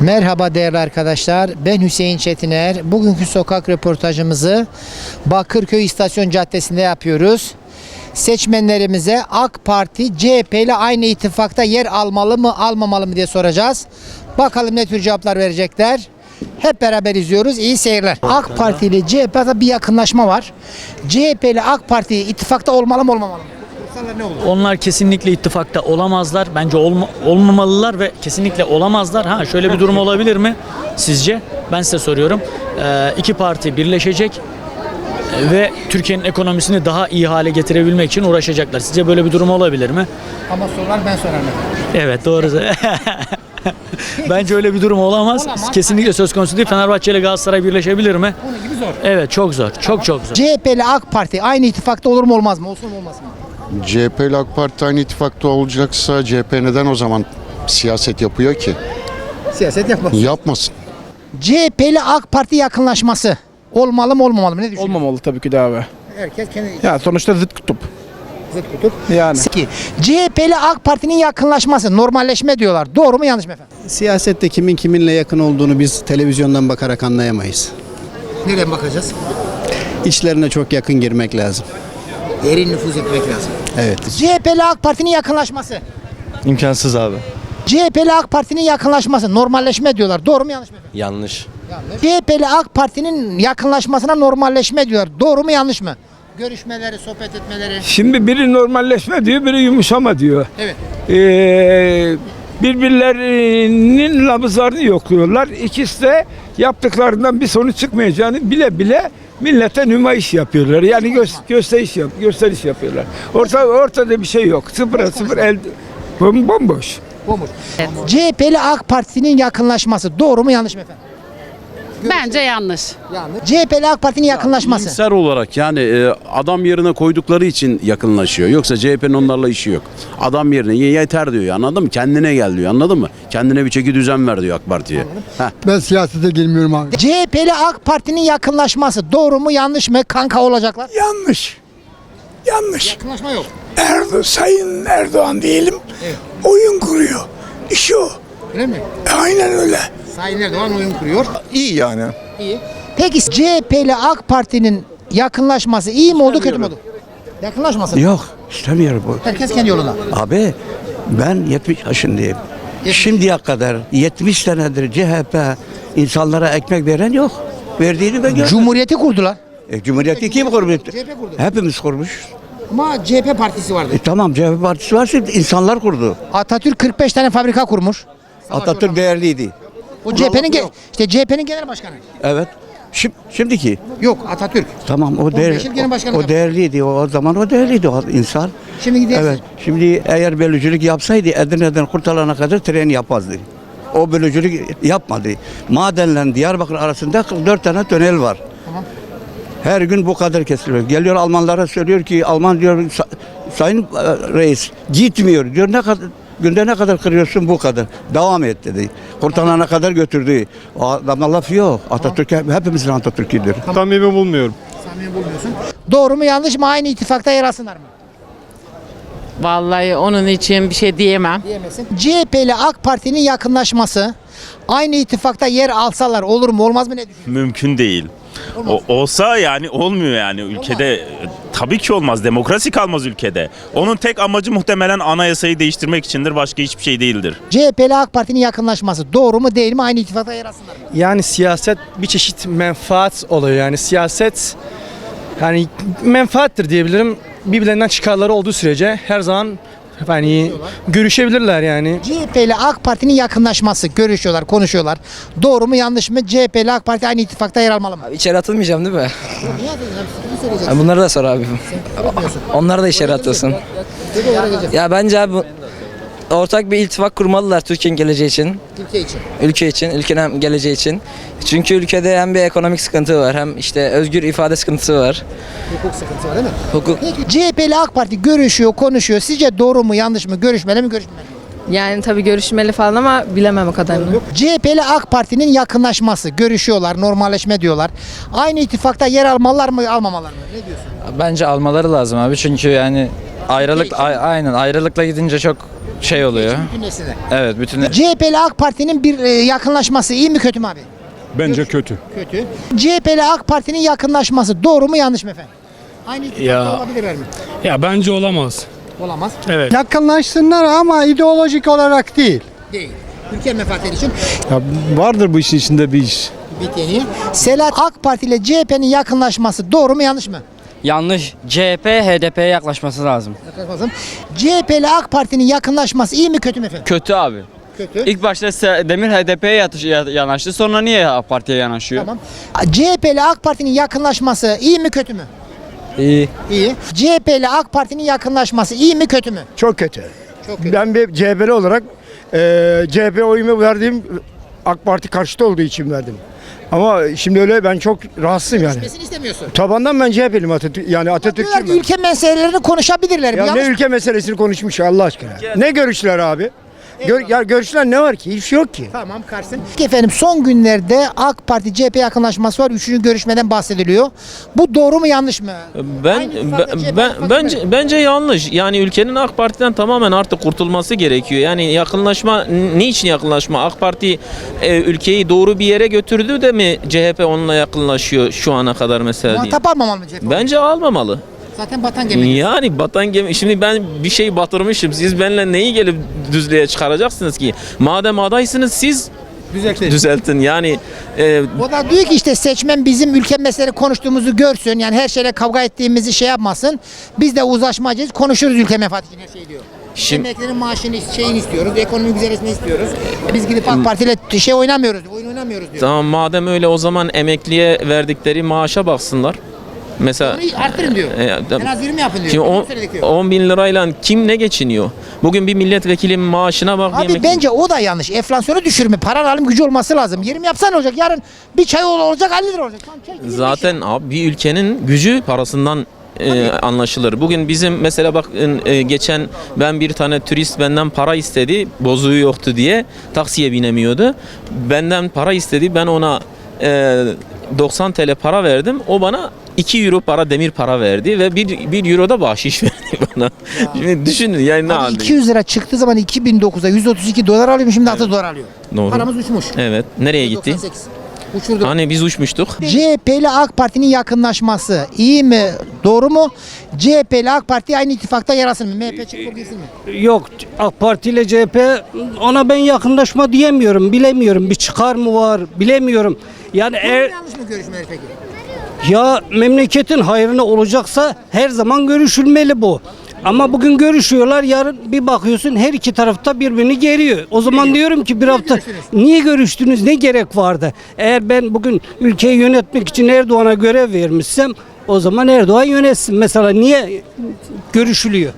Merhaba değerli arkadaşlar. Ben Hüseyin Çetiner. Bugünkü sokak röportajımızı Bakırköy İstasyon Caddesi'nde yapıyoruz. Seçmenlerimize AK Parti CHP ile aynı ittifakta yer almalı mı almamalı mı diye soracağız. Bakalım ne tür cevaplar verecekler. Hep beraber izliyoruz. İyi seyirler. AK Parti ile CHP'de bir yakınlaşma var. CHP ile AK Parti ittifakta olmalı mı olmamalı mı? Olsalar ne olur? Onlar kesinlikle ittifakta olamazlar. Bence olma- olmamalılar ve kesinlikle olamazlar. Ha şöyle bir durum olabilir mi sizce? Ben size soruyorum. Ee, iki parti birleşecek e, ve Türkiye'nin ekonomisini daha iyi hale getirebilmek için uğraşacaklar. Sizce böyle bir durum olabilir mi? Ama sorular ben sorarım. Evet doğru. Bence öyle bir durum olamaz. Olamaz. Kesinlikle söz konusu değil. Fenerbahçe ile Galatasaray birleşebilir mi? Onun gibi zor. Evet çok zor. Çok çok zor. CHP ile AK Parti aynı ittifakta olur mu olmaz mı? Olsun mu olmaz mı? CHP ile AK Parti aynı ittifakta olacaksa CHP neden o zaman siyaset yapıyor ki? Siyaset yapmaz. Yapmasın. CHP ile AK Parti yakınlaşması olmalı mı olmamalı mı? Ne düşünüyorsun? Olmamalı tabii ki de abi. Herkes kendi Ya sonuçta zıt kutup. zıt kutup. Yani. Ki CHP ile AK Parti'nin yakınlaşması normalleşme diyorlar. Doğru mu yanlış mı efendim? Siyasette kimin kiminle yakın olduğunu biz televizyondan bakarak anlayamayız. Nereden bakacağız? İçlerine çok yakın girmek lazım. Derin nüfuz etmek lazım. Evet. CHP ile AK Parti'nin yakınlaşması. İmkansız abi. CHP ile AK Parti'nin yakınlaşması normalleşme diyorlar. Doğru mu yanlış mı efendim? Yanlış. CHP ile AK Parti'nin yakınlaşmasına normalleşme diyorlar. Doğru mu yanlış mı? Görüşmeleri, sohbet etmeleri. Şimdi biri normalleşme diyor, biri yumuşama diyor. Evet. Ee, birbirlerinin nabızlarını yokluyorlar. İkisi de yaptıklarından bir sonuç çıkmayacağını bile bile millete nümayiş yapıyorlar. Yani gö- gösteriş yap, gösteriş yapıyorlar. Orta ortada bir şey yok. Sıfıra sıfır el bom- bomboş. Bomboş. CHP ile AK Parti'nin yakınlaşması doğru mu yanlış mı efendim? Bence yanlış. Yanlış. CHP ile AK Parti'nin yakınlaşması. İyimser olarak yani e, adam yerine koydukları için yakınlaşıyor. Yoksa CHP'nin onlarla işi yok. Adam yerine "Ye- yeter diyor anladın mı? Kendine gel diyor anladın mı? Kendine bir çeki düzen ver diyor AK Parti'ye. Heh. Ben siyasete girmiyorum abi. CHP ile AK Parti'nin yakınlaşması doğru mu yanlış mı? Kanka olacaklar. Yanlış. Yanlış. Yakınlaşma yok. Erdo Sayın Erdoğan diyelim. Oyun kuruyor. İşi o. Öyle mi? Aynen öyle. Sayın Erdoğan oyun kuruyor. İyi yani. İyi. Peki CHP ile AK Parti'nin yakınlaşması iyi mi oldu kötü mü oldu? Yakınlaşmasın. Yok istemiyorum bu. Herkes kendi yoluna. Abi ben 70 yaşındayım. Şimdiye kadar 70 senedir CHP insanlara ekmek veren yok. Verdiğini ben görmedim. Cumhuriyeti kurdular. E, Cumhuriyeti kim kurmuş? CHP kurdu. Hepimiz kurmuş. Ama CHP partisi vardı. E, tamam CHP partisi varsa insanlar kurdu. Atatürk 45 tane fabrika kurmuş. Atatürk değerliydi. O CHP'nin ge- işte CHP'nin genel başkanı. Evet. Şimdi, şimdiki Yok Atatürk. tamam o değer, 15 yıl gene başkanlık o yaptı. değerliydi. O, o zaman o değerliydi o insan. Şimdi gidiyoruz. Evet. Şimdi eğer bölücülük yapsaydı Edirne'den kurtarana kadar tren yapmazdı. O bölücülük yapmadı. Madenle Diyarbakır arasında 44 tane tünel var. Tamam. Her gün bu kadar kesiliyor. Geliyor Almanlara söylüyor ki Alman diyor "Sa- sayın e, reis gitmiyor diyor ne kadar günde ne kadar kırıyorsun bu kadar. Devam et dedi. Kurtarana kadar götürdü. O adamla laf yok. Atatürk hepimizin Atatürk'üdür. Samimi bulmuyorum. Samimi bulmuyorsun. Doğru mu yanlış mı aynı ittifakta yer alsınlar mı? Vallahi onun için bir şey diyemem. Diyemezsin. CHP ile AK Parti'nin yakınlaşması aynı ittifakta yer alsalar olur mu olmaz mı ne düşünüyorsun? Mümkün değil. O, olsa yani olmuyor yani ülkede tabii ki olmaz. Demokrasi kalmaz ülkede. Onun tek amacı muhtemelen anayasayı değiştirmek içindir. Başka hiçbir şey değildir. CHP ile AK Parti'nin yakınlaşması doğru mu değil mi aynı ittifakta yer alsınlar mı? Yani siyaset bir çeşit menfaat oluyor. Yani siyaset yani menfaattir diyebilirim. Birbirlerinden çıkarları olduğu sürece her zaman yani görüşebilirler yani. CHP ile AK Parti'nin yakınlaşması görüşüyorlar, konuşuyorlar. Doğru mu yanlış mı? CHP ile AK Parti aynı ittifakta yer almalı mı? İçeri atılmayacağım değil mi? Bunları da sor abi. Onları da içeri atıyorsun. Ya bence abi bu- ortak bir iltifak kurmalılar Türkiye'nin geleceği için. Ülke için. Ülke için, ülkenin hem geleceği için. Çünkü ülkede hem bir ekonomik sıkıntı var hem işte özgür ifade sıkıntısı var. Hukuk sıkıntısı var değil mi? Hukuk Peki CHP ile AK Parti görüşüyor, konuşuyor. Sizce doğru mu yanlış mı? Görüşmeli mi görüşmemeli mi? Yani tabii görüşmeli falan ama bilemem o kadarını. CHP ile AK Parti'nin yakınlaşması, görüşüyorlar, normalleşme diyorlar. Aynı ittifakta yer almalılar mı, almamalar mı? Ne diyorsun? Bence almaları lazım abi çünkü yani ayrılık a- aynen ayrılıkla gidince çok şey oluyor. Bütünleşsinler. Evet bütün CHP ile AK Parti'nin bir e, yakınlaşması iyi mi kötü mü abi? Bence kötü. Kötü. CHP ile AK Parti'nin yakınlaşması doğru mu yanlış mı efendim? Aynı Ya. olabilirler mi? Ya bence olamaz. Olamaz. Evet. Yakınlaşsınlar ama ideolojik olarak değil. Değil. Ülke menfaatleri için Ya vardır bu işin içinde bir iş. biteni. Selahat AK Parti ile CHP'nin yakınlaşması doğru mu yanlış mı? Yanlış. CHP HDP'ye yaklaşması lazım. Yaklaşmasın. CHP ile AK Parti'nin yakınlaşması iyi mi kötü mü efendim? Kötü abi. Kötü. İlk başta Demir HDP'ye yanaştı. Sonra niye AK Parti'ye yanaşıyor? Tamam. CHP ile AK Parti'nin yakınlaşması iyi mi kötü mü? İyi. İyi. CHP ile AK Parti'nin yakınlaşması iyi mi kötü mü? Çok kötü. Çok kötü. Ben bir CHP'li olarak eee CHP oyumu verdiğim AK Parti karşıtı olduğu için verdim. Ama şimdi öyle ben çok rahatsızım yani. Gitmesini istemiyorsun. Tabandan ben CHP'liyim Atatürk yani Diyorlar Atatürkçüyüm ki ben. ülke meselelerini konuşabilirler. Ya Yanlış ne ülke meselesini konuşmuş ya Allah aşkına. Ne görüşler abi? Gör, ya görüşler ne var ki? Hiçbir şey yok ki. Tamam Karsın. Efendim son günlerde AK Parti CHP yakınlaşması var. Üçüncü görüşmeden bahsediliyor. Bu doğru mu yanlış mı? Ben ben, ittifakı bence bence yanlış. Yani ülkenin AK Parti'den tamamen artık kurtulması gerekiyor. Yani yakınlaşma niçin yakınlaşma? AK Parti e, ülkeyi doğru bir yere götürdü de mi CHP onunla yakınlaşıyor şu ana kadar mesela. Muhatap almamalı mı CHP? Bence almamalı. Zaten batan gemi. Yani batan gemi. Şimdi ben bir şey batırmışım. Siz benimle neyi gelip düzlüğe çıkaracaksınız ki? Madem adaysınız siz düzeltin. Yani e, O da diyor ki işte seçmen bizim ülke meseleleri konuştuğumuzu görsün. Yani her şeyle kavga ettiğimizi şey yapmasın. Biz de uzlaşmacıyız. Konuşuruz ülke menfaati için her şey diyor. Şimdi- Emeklerin maaşını şeyini istiyoruz. Ekonomi güzelleşmesini istiyoruz. E Biz gidip AK Parti ile şey oynamıyoruz. Oyun oynamıyoruz diyor. tamam madem öyle o zaman emekliye verdikleri maaşa baksınlar. Mesela Bunu artırın diyor. e, En az 20 yapın diyor. Şimdi Uzun on- sürelik diyor. 10 bin lirayla kim ne geçiniyor? Bugün bir milletvekilinin maaşına bak. Abi emekli- bence o da yanlış. Enflasyonu düşürme. Paranın alım gücü olması lazım. 20 yapsan olacak. Yarın bir çay ol- olacak 50 lira olacak. Tamam, çay 25 Zaten abi bir ülkenin gücü parasından e, anlaşılır. Bugün bizim mesela bak e, geçen ben bir tane turist benden para istedi. Bozuğu yoktu diye taksiye binemiyordu. Benden para istedi. Ben ona e, 90 TL para verdim. O bana 2 euro para demir para verdi ve 1, 1 euro da bahşiş verdi bana. Şimdi düşünün yani ne Abi halde. 200 lira çıktığı zaman 2009'da 132 dolar alıyor şimdi 6 dolar alıyor. Doğru. Paramız uçmuş. Evet. Nereye gitti? 98. Uçurdu. Hani biz uçmuştuk. CHP ile AK Parti'nin yakınlaşması iyi mi? Doğru mu? CHP ile AK Parti aynı ittifakta yer alsın mı? MHP çıkıp girsin mi? Yok AK Parti ile CHP ona ben yakınlaşma diyemiyorum. Bilemiyorum bir çıkar mı var bilemiyorum. Yani Doğru mu yanlış mı görüşmeler peki? Ya memleketin hayrına olacaksa her zaman görüşülmeli bu. Ama bugün görüşüyorlar yarın bir bakıyorsun her iki tarafta birbirini geriyor. O zaman diyorum ki bir hafta niye görüştünüz ne gerek vardı? Eğer ben bugün ülkeyi yönetmek için Erdoğan'a görev vermişsem o zaman Erdoğan yönetsin. Mesela niye görüşülüyor?